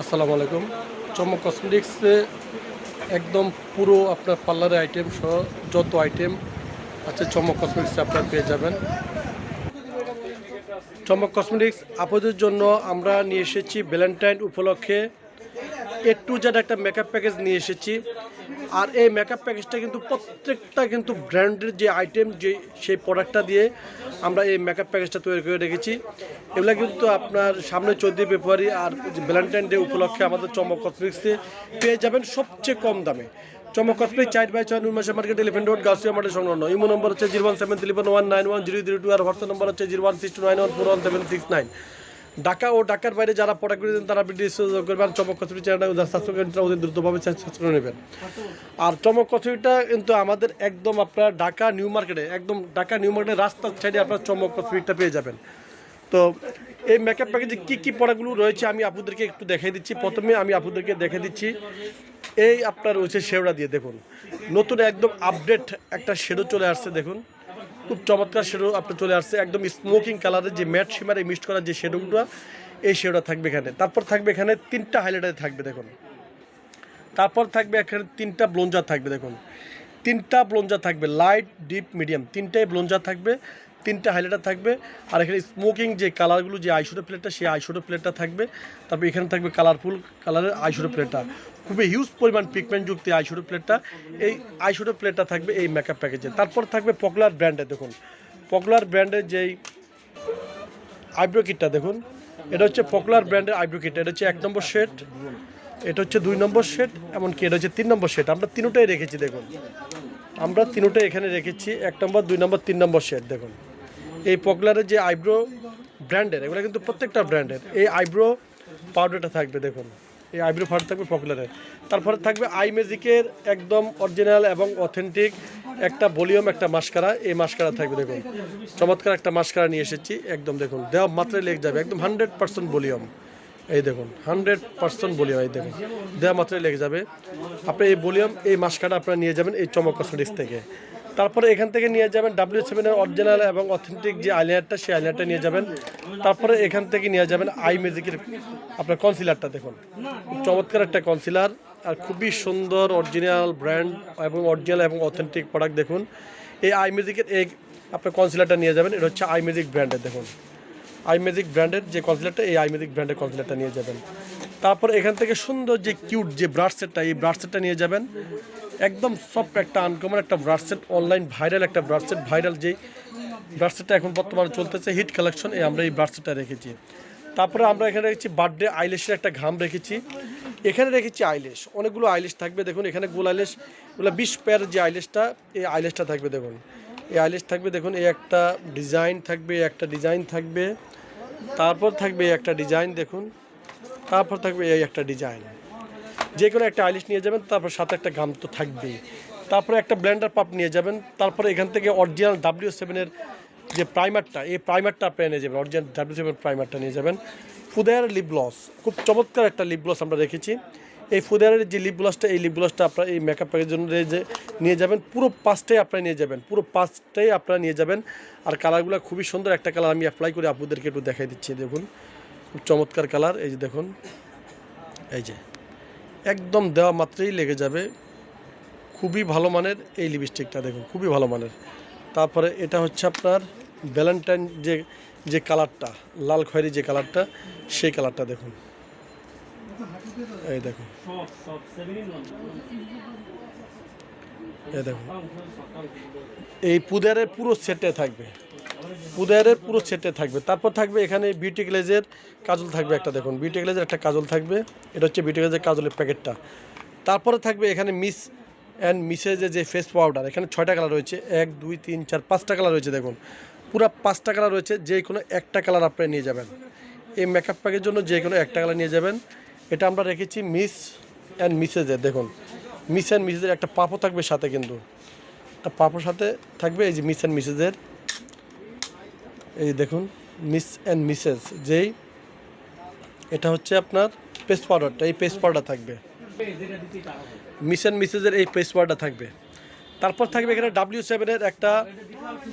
আসসালামু আলাইকুম। চমক কসমেটিক্সে একদম পুরো আপনার পার্লারের আইটেম সহ যত আইটেম আছে চমক কসমেটিক্সে আপনার পেয়ে যাবেন। চমক কসমেটিক্স আপদের জন্য আমরা নিয়ে এসেছি ভ্যালেন্টাইন উপলক্ষে এ টু জেড একটা মেকআপ প্যাকেজ নিয়ে এসেছি। আর এই মেকআপ প্যাকেজটা কিন্তু প্রত্যেকটা কিন্তু ব্র্যান্ডের যে আইটেম যে সেই প্রোডাক্টটা দিয়ে আমরা এই মেকআপ প্যাকেজটা তৈরি করে রেখেছি। এগুলো কিন্তু আপনার সামনে চোদ্দই ফেব্রুয়ারি আর ভ্যালেন্টাইন ডে উপলক্ষে আমাদের চমক কসমেটিক্সে পেয়ে যাবেন সবচেয়ে কম দামে। চমক কসমেটিক চার বাই ছয় Nurmasa market Elephant Road Gachhia market সংলগ্ন। ইমো নম্বর হচ্ছে zero one seven three one nine one zero zero two আর হোয়াটসঅ্যাপ নম্বর হচ্ছে zero one six two nine one four one seven six nine Dhaka ও ঢাকার বাইরে যারা product করেছেন তারা যোগাযোগ করবেন চমক কচুরি চ্যানেলটা অতি দ্রুতভাবে করে নেবেন। আর চমক কচুরিটা কিন্তু আমাদের একদম আপনার ঢাকা নিউ মার্কেটে, একদম ঢাকা নিউ মার্কেটের রাস্তার সাইডে আপনার চমক কচুরিটা পেয়ে যাবেন। তো এই মেকআপ প্যাকেজে কী কী প্রোডাক্টগুলো রয়েছে আমি আপনাদেরকে একটু দেখিয়ে দিচ্ছি। প্রথমে আমি আপনাদেরকে দেখে দিচ্ছি। এই আপনার রয়েছে শেওড়া দিয়ে, দেখুন। নতুন একদম আপডেট একটা শেডো চলে আসছে, দেখুন। খুব চমৎকার শেডো আপনার চলে আসছে। একদম স্মোকিং কালারের যে ম্যাট শিমারে মিক্সড করার যে শেডোটা এই শেডোটা থাকবে এখানে। তারপর থাকবে এখানে তিনটা হাইলাইটার থাকবে দেখুন। তারপর থাকবে এখানে তিনটা ব্লঞ্জার থাকবে দেখুন। তিনটা ব্লঞ্জার থাকবে লাইট ডিপ মিডিয়াম তিনটাই ব্লঞ্জার থাকবে। তিনটা হাইলাইটার থাকবে, আর এখানে স্মোকিং যে কালারগুলো যে আইশোডো প্লেটটা সেই আইশোডো প্লেটটা থাকবে। তারপর এখানে থাকবে কালারফুল কালারের আইশোডো প্লেটটা খুবই হিউজ পরিমাণ পিগমেন্টযুক্ত এই আইশোডো প্লেটটা এই আইশোডো প্লেটটা থাকবে এই মেকআপ প্যাকেজে তারপর থাকবে পপুলার ব্র্যান্ডের দেখুন। পপুলার ব্র্যান্ডের যেই আইব্রো কিটটা দেখুন। এটা হচ্ছে পপুলার ব্র্যান্ডের আইব্রো কিট এটা হচ্ছে এক নম্বর শেড এটা হচ্ছে দুই নম্বর সেট এমনকি এটা হচ্ছে তিন নম্বর সেট আমরা তিনোটাই রেখেছি, দেখুন। আমরা তিনোটাই এখানে রেখেছি, এক নম্বর, দুই নম্বর, তিন নম্বর সেট দেখুন। এই পপুলারের যে আইব্রো ব্র্যান্ডের, এগুলো কিন্তু প্রত্যেকটা ব্র্যান্ডের, এই আইব্রো পাউডারটা থাকবে দেখুন, এই আইব্রো পাউডার থাকবে পপুলারের তারপরে থাকবে আই ম্যাজিকের একদম অরিজিনাল এবং অথেন্টিক একটা ভলিউম একটা মাস্কারা, এই মাস্কারা থাকবে দেখুন। চমৎকার একটা মাস্কারা নিয়ে এসেছি, একদম দেখুন, দেওয়া মাত্রায় লেগে যাবে, একদম হান্ড্রেড পার্সেন্ট ভলিউম এই দেখুন হান্ড্রেড পার্সেন্ট ভলিউম এই দেখুন, দেওয়া মাত্রায় লেগে যাবে। আপনি এই ভলিউম এই মাস্কাটা আপনারা নিয়ে যাবেন এই চমক কসমেটিক্স থেকে। তারপরে এখান থেকে নিয়ে যাবেন ডাব্লিউ সেভেনের অরিজিনাল এবং অথেন্টিক যে আইলাইনারটা সেই আইলাইনারটা নিয়ে যাবেন। তারপরে এখান থেকে নিয়ে যাবেন আই ম্যাজিকের আপনার কনসিলারটা দেখুন। চমৎকার একটা কনসিলার আর খুবই সুন্দর অরিজিনাল ব্র্যান্ড এবং অরিজিনাল এবং অথেন্টিক প্রোডাক্ট দেখুন। এই আই ম্যাজিকের এই আপনার কনসিলারটা নিয়ে যাবেন, এটা হচ্ছে আই ম্যাজিক ব্র্যান্ডের দেখুন। আইমেজিক ব্র্যান্ডের যে কনসিলারটা এই আই আইমেজিক ব্র্যান্ডের কনসিলারটা নিয়ে যাবেন। তারপর এখান থেকে সুন্দর যে কিউট যে ব্রাশ সেটটা এই ব্রাশ সেটটা নিয়ে যাবেন। একদম সফট একটা আনকমন একটা ব্রাশ সেট অনলাইন ভাইরাল একটা ব্রাশ সেট ভাইরাল যেই ব্রাশ সেটটা এখন বর্তমানে চলতেছে হিট কালেকশন এই আমরা এই ব্রাশ সেটটা রেখেছি। তারপরে আমরা এখানে রেখেছি বার্থডে আইলেশের একটা ঘাম রেখেছি। এখানে রেখেছি আইলেশ অনেকগুলো আইলেশ থাকবে, দেখুন এখানে গোল আইলেশ ওগুলো বিশ পেয়ার যে আইলেশটা এই আইলেশটা থাকবে দেখুন। এই আইলেশ থাকবে, দেখুন এই একটা ডিজাইন থাকবে একটা ডিজাইন থাকবে, তারপর থাকবে এই একটা ডিজাইন দেখুন, তারপর থাকবে এই একটা ডিজাইন যে কোনো একটা আইলিশ নিয়ে যাবেন, তারপর সাথে একটা গাম তো থাকবেই। তারপরে একটা ব্ল্যান্ডার পাপ নিয়ে যাবেন, তারপরে এখান থেকে অরিজিনাল ডাব্লিউ সেভেনের যে প্রাইমারটা, এই প্রাইমারটা আপনি নিয়ে যাবেন, অরিজিনাল ডাব্লিউ সেভেন প্রাইমারটা নিয়ে যাবেন। ফুদের লিপ গ্লস খুব চমৎকার একটা লিপ গ্লস আমরা রেখেছি এই ফুদারের যে লিপ গ্লসটা এই লিপ গ্লসটা আপনার এই মেকআপ প্যাকের জন্য যে নিয়ে যাবেন, পুরো পাঁচটাই আপনারা নিয়ে যাবেন, পুরো পাঁচটাই আপনারা নিয়ে যাবেন। আর কালারগুলো খুবই সুন্দর একটা কালার, আমি অ্যাপ্লাই করে আপনাদেরকে একটু দেখাই দিচ্ছি, দেখুন। খুব চমৎকার কালার, এই যে দেখুন, এই যে। একদম দেওয়া মাত্রই লেগে যাবে। খুবই ভালো মানের এই লিপস্টিকটা দেখুন, খুবই ভালো মানের। তারপরে এটা হচ্ছে আপনার ভ্যালেন্টাইন যে যে কালারটা লাল খয়েরি যে কালারটা সেই কালারটা দেখুন। এই দেখুন। এই দেখুন। এই পুদারের পুরো সেটে থাকবে। পুদারের পুরো সেটে থাকবে। তারপর থাকবে এখানে বিউটি গ্লেজের কাজল থাকবে একটা, দেখুন। বিউটি গ্লেজের একটা কাজল থাকবে। এটা হচ্ছে বিউটি গ্লেজের কাজলের প্যাকেটটা। তারপরে থাকবে এখানে মিস অ্যান্ড মিসেজের যে ফেস পাউডার এখানে ছয়টা কালার রয়েছে। এক, দুই, তিন, চার, পাঁচটা কালার রয়েছে, দেখুন। পুরো পাঁচটা কালার রয়েছে, যে কোনো একটা কালার আপনি নিয়ে যাবেন। এই মেকআপ প্যাকের জন্য যে কোনো একটা কালার নিয়ে যাবেন। এটা আমরা রেখেছি মিস অ্যান্ড মিসেজের দেখুন। মিস অ্যান্ড মিসেজের একটা পাপও থাকবে সাথে কিন্তু। একটা পাপোর সাথে থাকবে, এই যে মিস অ্যান্ড মিসেজের এই দেখুন মিস অ্যান্ড মিসেস যেই এটা হচ্ছে আপনার পেস্ট পাউডারটা এই পেস্ট পাউডার থাকবে। মিস অ্যান্ড মিসেসের এই পেস্ট পাউডার থাকবে। তারপর থাকবে এখানে ডাব্লিউ সেভেনের একটা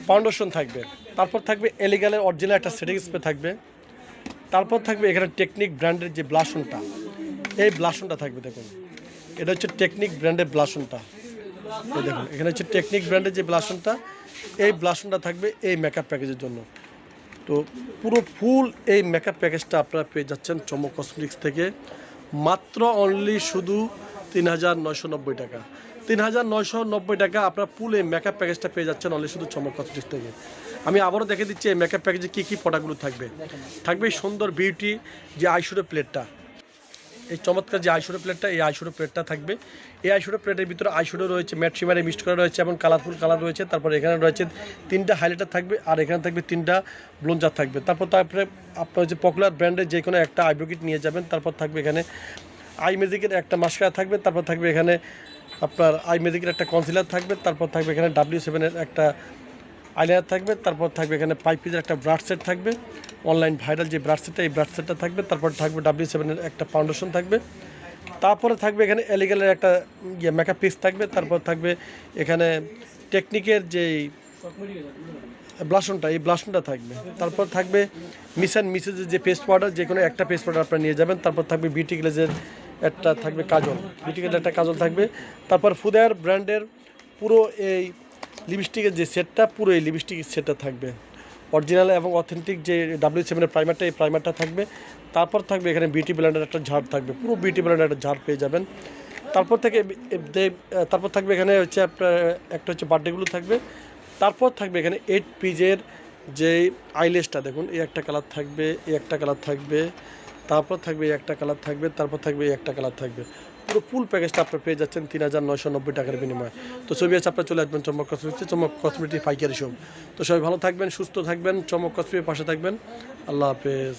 ফাউন্ডেশন থাকবে। তারপর থাকবে এলিগালের অরিজিনাল একটা সেটিং স্প্রে থাকবে। তারপর থাকবে এখানে টেকনিক ব্র্যান্ডের যে ব্লাশনটা এই ব্লাশনটা থাকবে দেখুন। এটা হচ্ছে টেকনিক ব্র্যান্ডের ব্লাশনটা এই দেখুন, এখানে হচ্ছে টেকনিক ব্র্যান্ডের যে ব্লাশনটা এই ব্লাশনটা থাকবে এই মেকআপ প্যাকেজের জন্য। তো পুরো ফুল এই মেকআপ প্যাকেজটা আপনারা পেয়ে যাচ্ছেন চমক কসমেটিক্স থেকে। মাত্র অনলি শুধু তিন হাজার নয়শো নব্বই টাকা। তিন হাজার নয়শো নব্বই টাকা আপনার ফুল এই মেকআপ প্যাকেজটা পেয়ে যাচ্ছেন অনলি শুধু চমক কসমেটিক্স থেকে। আমি আবারও দেখে দিচ্ছি এই মেকআপ প্যাকেজে কী কী প্রোডাক্টগুলো থাকবে। থাকবে সুন্দর বিউটি যে আইশুডো প্লেটটা এই চমৎকার যে আইশুডো প্লেটটা, এই আইশুডো প্লেটটা থাকবে। এই আইশুডো প্লেটের ভিতরে আইশুডো রয়েছে, ম্যাট শিমারে মিক্সড করা রয়েছে এবং কালারফুল কালার রয়েছে। তারপর এখানে রয়েছে তিনটা হাইলাইটার থাকবে আর এখানে থাকবে তিনটা ব্লোঞ্জার থাকবে। তারপর তারপরে আপনার হচ্ছে পপুলার ব্র্যান্ডের যে কোনো একটা আইব্রো কিট নিয়ে যাবেন। তারপর থাকবে এখানে আই ম্যাজিকের একটা মাস্কারা থাকবে। তারপর থাকবে এখানে আপনার আই ম্যাজিকের একটা কনসিলার থাকবে। তারপর থাকবে এখানে ডাব্লিউ সেভেনের একটা আইলাইনার থাকবে। তারপর থাকবে এখানে ফাইভ পিসের একটা ব্রাশ সেট থাকবে। অনলাইন ভাইরাল যে ব্রাশ সেটটা এই ব্রাশ সেটটা থাকবে, তারপর থাকবে ডাব্লিউ সেভেনের একটা ফাউন্ডেশন থাকবে। তারপরে থাকবে এখানে এলিগেলের একটা ইয়ে মেকআপ পিস থাকবে, তারপর থাকবে এখানে টেকনিকের যেই ব্লাশনটা এই ব্লাশনটা থাকবে। তারপর থাকবে মিস অ্যান্ড মিসেসের যে পেস্ট পাউডার যে কোনো একটা পেস্ট পাউডার আপনারা নিয়ে যাবেন। তারপর থাকবে বিউটি গ্লেজের একটা থাকবে কাজল। বিউটি গ্লেজের একটা কাজল থাকবে। তারপর ফুদার ব্র্যান্ডের পুরো এই লিপস্টিকের যে সেটটা পুরো এই লিপস্টিকের সেটটা থাকবে। অরিজিনাল এবং অথেন্টিক যে ডাব্লিউ সেভেনের প্রাইমারটা এই প্রাইমারটা থাকবে। তারপর থাকবে এখানে বিউটি ব্ল্যান্ডের একটা ঝাড় থাকবে। পুরো বিউটি ব্ল্যান্ডের একটা ঝাড় পেয়ে যাবেন। তারপর থেকে তারপর থাকবে এখানে হচ্ছে আপনার, একটা হচ্ছে বার্থডেগুলো থাকবে। তারপর থাকবে এখানে এইট পিজের যে আইলেসটা দেখুন, এই একটা কালার থাকবে, এই একটা কালার থাকবে, তারপর থাকবে এই একটা কালার থাকবে, তারপর থাকবে এই একটা কালার থাকবে। পুরো ফুল প্যাকেজটা আপনার পেয়ে যাচ্ছেন তিন হাজার নয়শো নব্বই টাকার বিনিময়ে। তো ছবি আছে আপনার চলে আসবেন চমক কসমেটিক্স চমক কসমেটিক পাইকারি সব তো সবাই ভালো থাকবেন, সুস্থ থাকবেন, চমক কসমেটির পাশে থাকবেন। আল্লাহ হাফেজ।